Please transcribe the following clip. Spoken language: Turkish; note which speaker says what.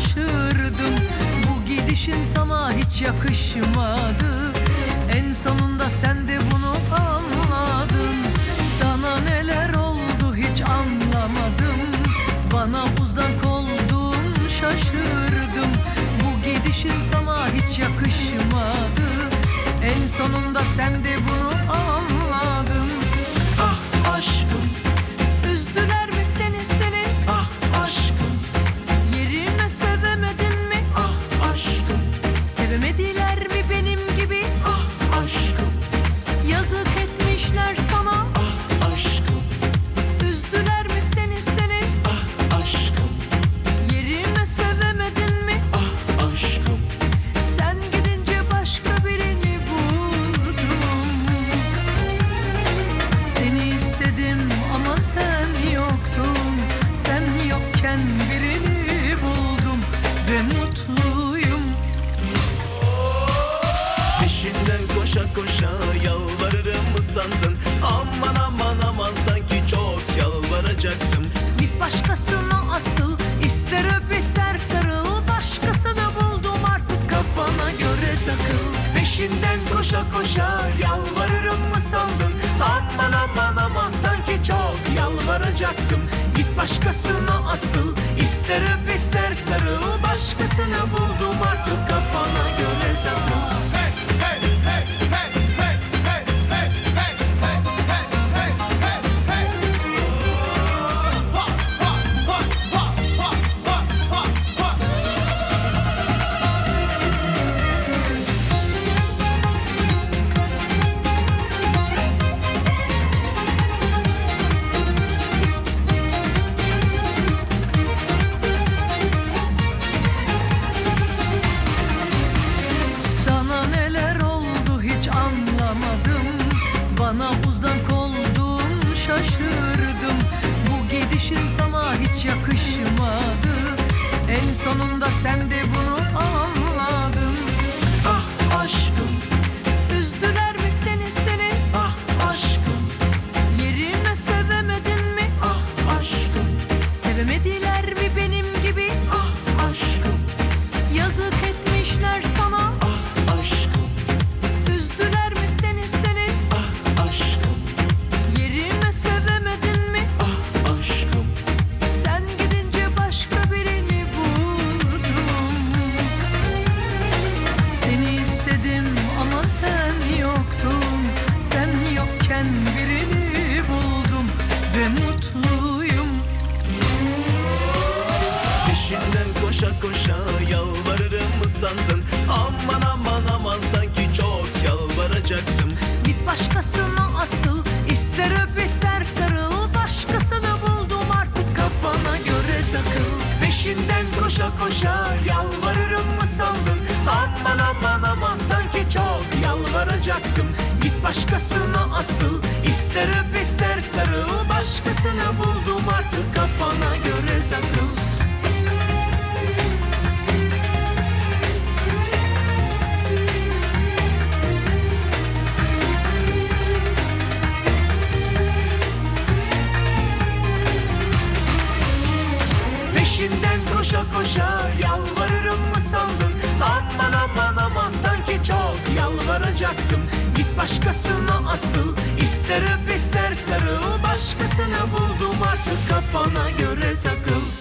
Speaker 1: şaşırdım Bu gidişin sana hiç yakışmadı. En sonunda sen de bunu anladın. Sana neler oldu hiç anlamadım. Bana uzak oldun şaşırdım. Bu gidişin sana hiç yakışmadı. En sonunda sen de bunu anladın Sevemediler
Speaker 2: koşa yalvarırım mı sandın? Aman aman aman sanki çok yalvaracaktım.
Speaker 1: Git başkasına asıl ister öp ister sarıl. Başkasını buldum artık kafana göre takıl. Peşinden koşa koşa yalvarırım mı sandın? Aman aman aman sanki çok yalvaracaktım. Git başkasına asıl ister öp ister sarıl. Başkasını buldum artık Bana uzak oldun şaşırdım. Bu gidişin sana hiç yakışmadı. En sonunda sen de bunu ve mutluyum.
Speaker 2: Peşinden koşa koşa yalvarırım mı sandın. Aman aman aman sanki çok yalvaracaktım.
Speaker 1: Git başkasına asıl ister öp ister sarıl. Başkasını buldum artık kafana göre takıl. Peşinden koşa koşa yalvarırım mı sandın. Aman aman aman sanki çok yalvaracaktım. Git başkasına asıl ister öp Başkasını buldum yalvaracaktım Git başkasına asıl ister öp ister sarıl. Başkasını buldum artık kafana göre takıl